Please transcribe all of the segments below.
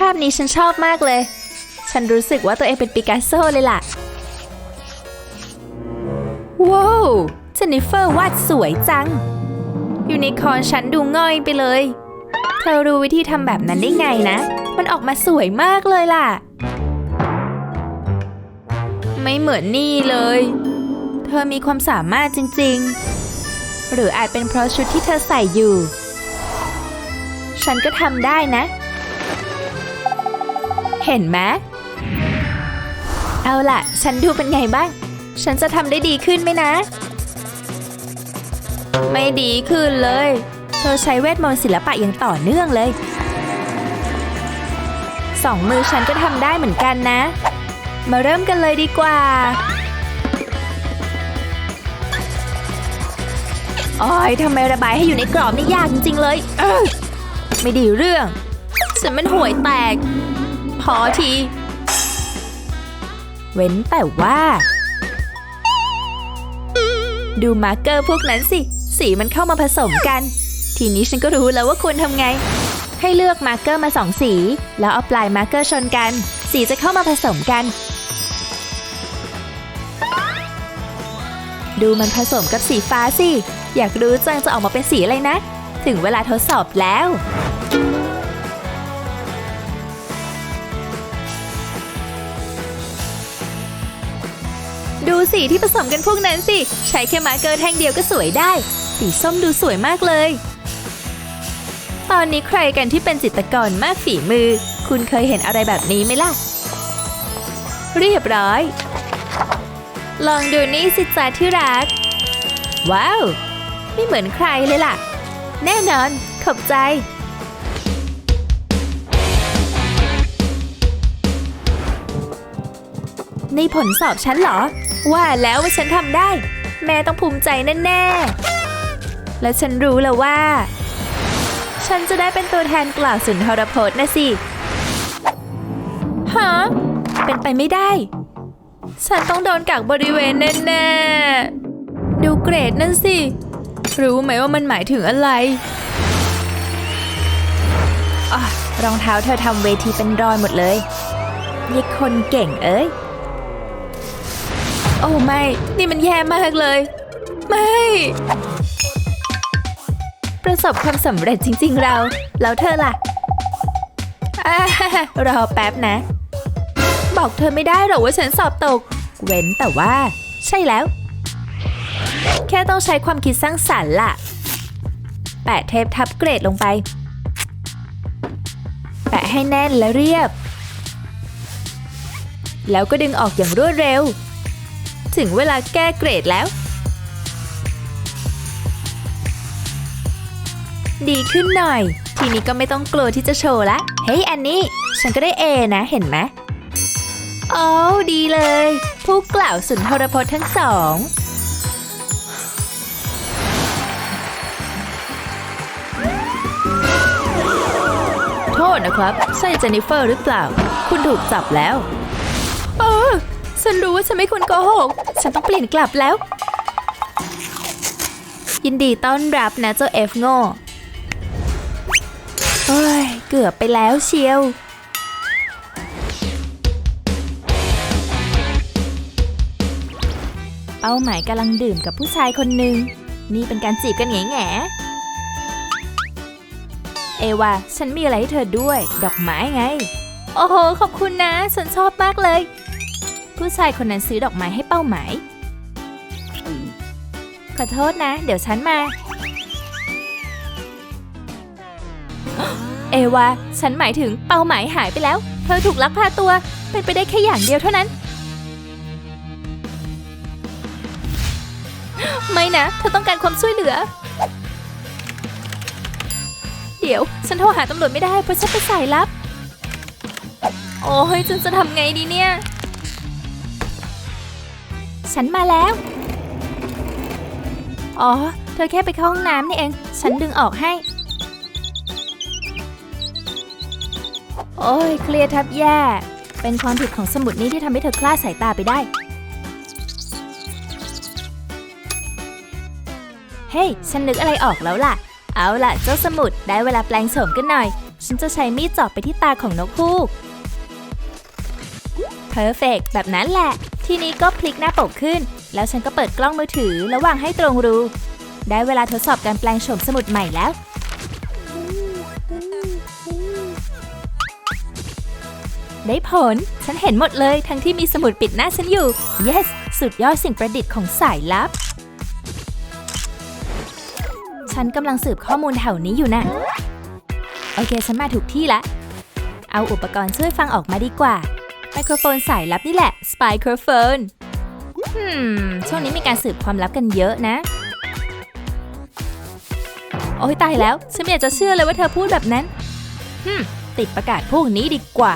ภาพนี้ฉันชอบมากเลย ฉันรู้สึกว่าตัวเองเป็นปิกัสโซเลยล่ะ ว้าวเจนนิเฟอร์วาดสวยจัง ยูนิคอร์นฉันดูง่อยไปเลย เธอรู้วิธีทำแบบนั้นได้ไงนะ มันออกมาสวยมากเลยล่ะ ไม่เหมือนนี่เลย เธอมีความสามารถจริง ๆ หรืออาจเป็นเพราะชุดที่เธอใส่อยู่ ฉันก็ทำได้นะ เห็นไหมเอาล่ะ ฉันดูเป็นไงบ้าง ฉันจะทำได้ดีขึ้นไหมนะ ไม่ดีขึ้นเลย เธอใช้เวทมนต์ศิลปะอย่างต่อเนื่องเลย สองมือฉันก็ทำได้เหมือนกันนะ มาเริ่มกันเลยดีกว่า โอ้ยทำไมระบายให้อยู่ในกรอบนี่ยากจริงๆเลย เออไม่ดีเรื่อง ฉันมันห่วยแตก อที เว้นแต่ว่า ดูมาร์เกอร์พวกนั้นสิ สีมันเข้ามาผสมกัน ทีนี้ฉันก็รู้แล้วว่าควรทำไง ให้เลือกมาร์เกอร์มาสองสี แล้วเอาปลายมาร์เกอร์ชนกัน สีจะเข้ามาผสมกัน ดูมันผสมกับสีฟ้าสิ อยากรู้จังจะออกมาเป็นสีอะไรนะ ถึงเวลาทดสอบแล้ว สีที่ผสมกันพวกนั้นสิ ใช้แค่มาร์กเกอร์แท่งเดียวก็สวยได้ สีส้มดูสวยมากเลย ตอนนี้ใครกันที่เป็นจิตรกรมากฝีมือ คุณเคยเห็นอะไรแบบนี้ไหมล่ะ เรียบร้อย ลองดูนี่สิจ้าที่รัก ว้าว ไม่เหมือนใครเลยล่ะ แน่นอน ขอบใจในผลสอบฉันเหรอ ว่าแล้วว่าฉันทำได้ แม่ต้องภูมิใจแน่ๆ และฉันรู้แล้วว่า ฉันจะได้เป็นตัวแทนกล่าวสุนทรพจน์นะสิฮะเป็นไปไม่ได้ ฉันต้องโดนกักบริเวณแน่ๆ ดูเกรดนั่นสิ รู้ไหมว่ามันหมายถึงอะไรอรองเท้าเธอทำเวทีเป็นรอยหมดเลยยี่คนเก่งเอ้ย โอ้ไม่ นี่มันแย่มากเลย ไม่ ประสบความสำเร็จจริง ๆ เรา แล้วเธอล่ะอ่ารอแป๊บนะ บอกเธอไม่ได้หรอกว่าฉันสอบตก เว้นแต่ว่า ใช่แล้ว แค่ต้องใช้ความคิดสร้างสรรค์ล่ะ แปะเทปทับเกรดลงไป แปะให้แน่นและเรียบ แล้วก็ดึงออกอย่างรวดเร็ว ถึงเวลาแก้เกรดแล้ว ดีขึ้นหน่อย ทีนี้ก็ไม่ต้องกลัวที่จะโชว์ละ เฮ้ยอันนี้ ฉันก็ได้เอนะเห็นไหมโอ้ดีเลย ผู้กล่าวสุนทรพจน์ทั้งสองโทษนะครับ ใช่เจนนิเฟอร์หรือเปล่า คุณถูกจับแล้ว เออ ฉันรู้ว่าฉันไม่ควรโกหก ฉันต้องเปลี่ยนกลับแล้ว ยินดีต้อนรับนะเจ้าเอฟโง่เฮ้ย เกือบไปแล้วเชียวเป้าหมายกำลังดื่มกับผู้ชายคนหนึ่ง นี่เป็นการจีบกันแง่แง่เอวาฉันมีอะไรให้เธอด้วย ดอกไม้ไง โอ้โห ขอบคุณนะ ฉันชอบมากเลย ผู้ชายคนนั้นซื้อดอกไม้ให้เป้าหมาย ขอโทษนะ เดี๋ยวฉันมา เอวา ฉันหมายถึงเป้าหมายหายไปแล้ว เธอถูกลักพาตัว เป็นไปได้แค่อย่างเดียวเท่านั้น ไม่นะ เธอต้องการความช่วยเหลือ เดี๋ยว ฉันโทรหาตำรวจไม่ได้เพราะฉันเป็นสายลับ โอ้ยฉันจะทำไงดีเนี่ย ฉันมาแล้ว อ๋อ เธอแค่ไปเข้าห้องน้ำนี่เอง ฉันดึงออกให้ โอ้ย เคลียร์ทับแย่ เป็นความผิดของสมุดนี้ที่ทำให้เธอคลาดสายตาไปได้ เฮ้ย ฉันนึกอะไรออกแล้วล่ะ เอาล่ะ เจ้าสมุดได้เวลาแปลงโฉมกันหน่อย ฉันจะใช้มีดจาะไปที่ตาของนกฮูก Perfect แบบนั้นแหละ ทีนี้ก็พลิกหน้าปกขึ้น แล้วฉันก็เปิดกล้องมือถือแล้ววางให้ตรงรู ได้เวลาทดสอบการแปลงโฉมสมุดใหม่แล้ว ได้ผล ฉันเห็นหมดเลยทั้งที่มีสมุดปิดหน้าฉันอยู่ yes สุดยอดสิ่งประดิษฐ์ของสายลับ ฉันกำลังสืบข้อมูลแถวนี้อยู่นะ โอเค ฉันมาถูกที่ละ เอาอุปกรณ์ช่วยฟังออกมาดีกว่า ไมโครโฟนสายลับนี่แหละ ปายโครโฟน hmm ช่วงนี้มีการสืบความลับกันเยอะนะ โอ้ยตายแล้ว ฉันไม่อยากจะเชื่อเลยว่าเธอพูดแบบนั้นฮึมติดประกาศพวกนี้ดีกว่า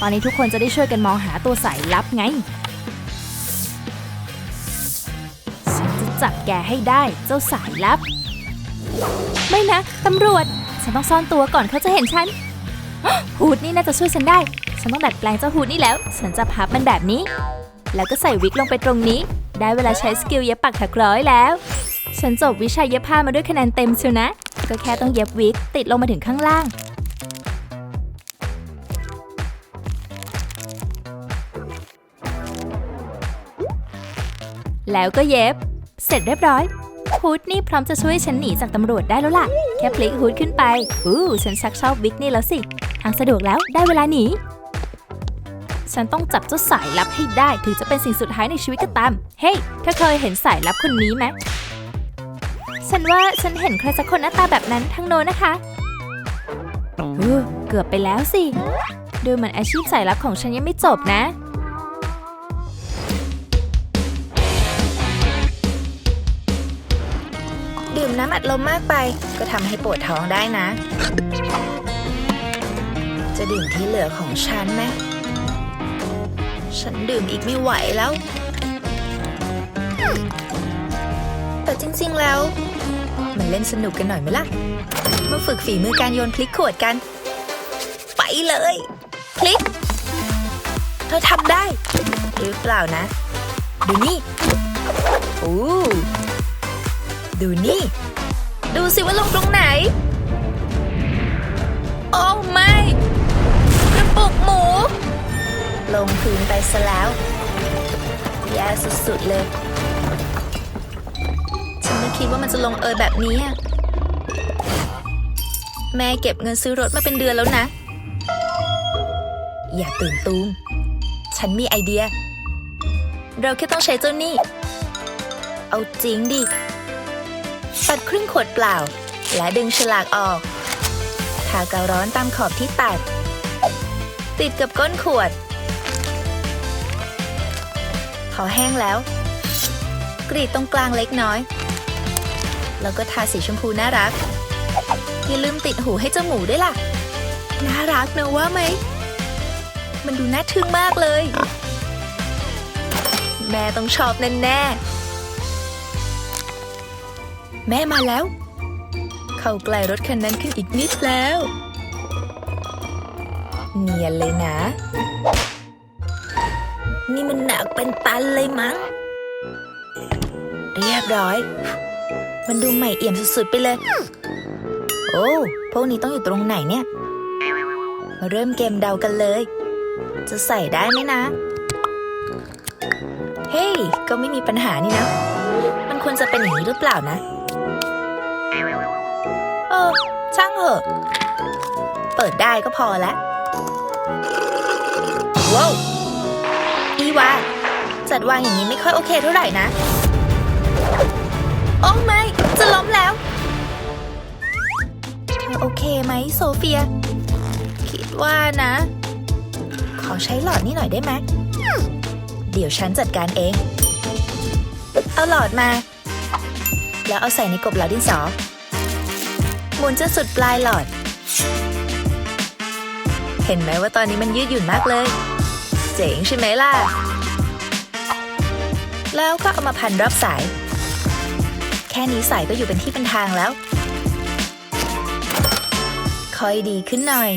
ตอนนี้ทุกคนจะได้ช่วยกันมองหาตัวสายลับไง ฉันจะจับแกให้ได้เจ้าสายลับ ไม่นะ ตำรวจ ฉันต้องซ่อนตัวก่อนเขาจะเห็นฉัน ฮูดนี่น่าจะช่วยฉันได้ ฉันต้องดัดแปลงเจ้าฮูดนี่แล้ว ฉันจะพับมันแบบนี้ แล้วก็ใส่วิกลงไปตรงนี้ ได้เวลาใช้สกิลเย็บปักถักร้อยแล้ว ฉันจบวิชาเย็บผ้ามาด้วยคะแนนเต็มเชียวนะ ก็แค่ต้องเย็บวิกติดลงมาถึงข้างล่าง แล้วก็เย็บ เสร็จเรียบร้อยฮูดนี่พร้อมจะช่วยฉันหนีจากตำรวจได้แล้วล่ะ แค่พลิกฮูดขึ้นไป อู้ ฉันชักชอบวิกนี่แล้วสิางสะดวกแล้วได้เวลาหนี ฉันต้องจับเจ้าสายลับให้ได้ถึงจะเป็นสิ่งสุดท้ายในชีวิตก็ตาม เฮ้ยเธอเคยเห็นสายลับคนนี้ไหม ฉันว่าฉันเห็นใครสักคนหน้าตาแบบนั้นทางโน้นนะคะเออเกือบไปแล้วสิ ดูเหมือนอาชีพสายลับของฉันยังไม่จบนะดื่มน้ำอัดลมมากไป ก็ทำให้ปวดท้องได้นะ จะดื่มที่เหลือของฉันไหมฉันดื่มอีกไม่ไหวแล้ว แต่จริงๆแล้ว มันเล่นสนุกกันหน่อยไหมล่ะ มาฝึกฝีมือการโยนพลิกขวดกัน ไปเลย พลิก เธอทำได้ หรือเปล่านะ ดูนี่โอ้ดูนี่ ดูสิว่าลงตรงไหน โอ้ไม่ หมู ลงพื้นไปซะแล้ว แย่สุดๆเลย ฉันไม่คิดว่ามันจะลงเอยแบบนี้ แม่เก็บเงินซื้อรถมาเป็นเดือนแล้วนะ อย่าตื่นตูม ฉันมีไอเดีย เราแค่ต้องใช้เจ้านี่ เอาจริงดิ ตัดครึ่งขวดเปล่า และดึงฉลากออก ทากาวร้อนตามขอบที่ตัด ติดกับก้นขวด พอแห้งแล้ว กรีดตรงกลางเล็กน้อย แล้วก็ทาสีชมพูน่ารัก อย่าลืมติดหูให้เจ้าหมูด้วยล่ะ น่ารักเนอะว่าไหม มันดูน่าทึ่งมากเลย แม่ต้องชอบแน่ๆแม่มาแล้ว เข้าใกล้รถคันนั้นขึ้นอีกนิดแล้ว เนียนเลยนะ นี่มันหนักเป็นตันเลยมั้ง เรียบร้อย มันดูใหม่เอี่ยมสุดๆไปเลย โอ้พวกนี้ต้องอยู่ตรงไหนเนี่ย มาเริ่มเกมเดากันเลย จะใส่ได้ไหมนะ เฮ้ยก็ไม่มีปัญหานี่นะ มันควรจะเป็นอย่างนี้หรือเปล่านะ เออ ช่างเหอะ เปิดได้ก็พอแล้ว ว้าวอีวาจัดวางอย่างนี้ไม่ค่อยโอเคเท่าไหร่นะ โอ้ไม่ จะล้มแล้วเธอโอเคไหมโซเฟีย คิดว่านะ ขอใช้หลอดนี่หน่อยได้ไหมเดี๋ยวฉันจัดการเอง เอาหลอดมา แล้วเอาใส่ในกบเหลาดินสอหมุนจนสุดปลายหลอด เห็นไหมว่าตอนนี้มันยืดหยุ่นมากเลย เจ๋งใช่ไหมล่ะ แล้วก็เอามาพันรอบสาย แค่นี้สายก็อยู่เป็นที่เป็นทางแล้ว ค่อยดีขึ้นหน่อย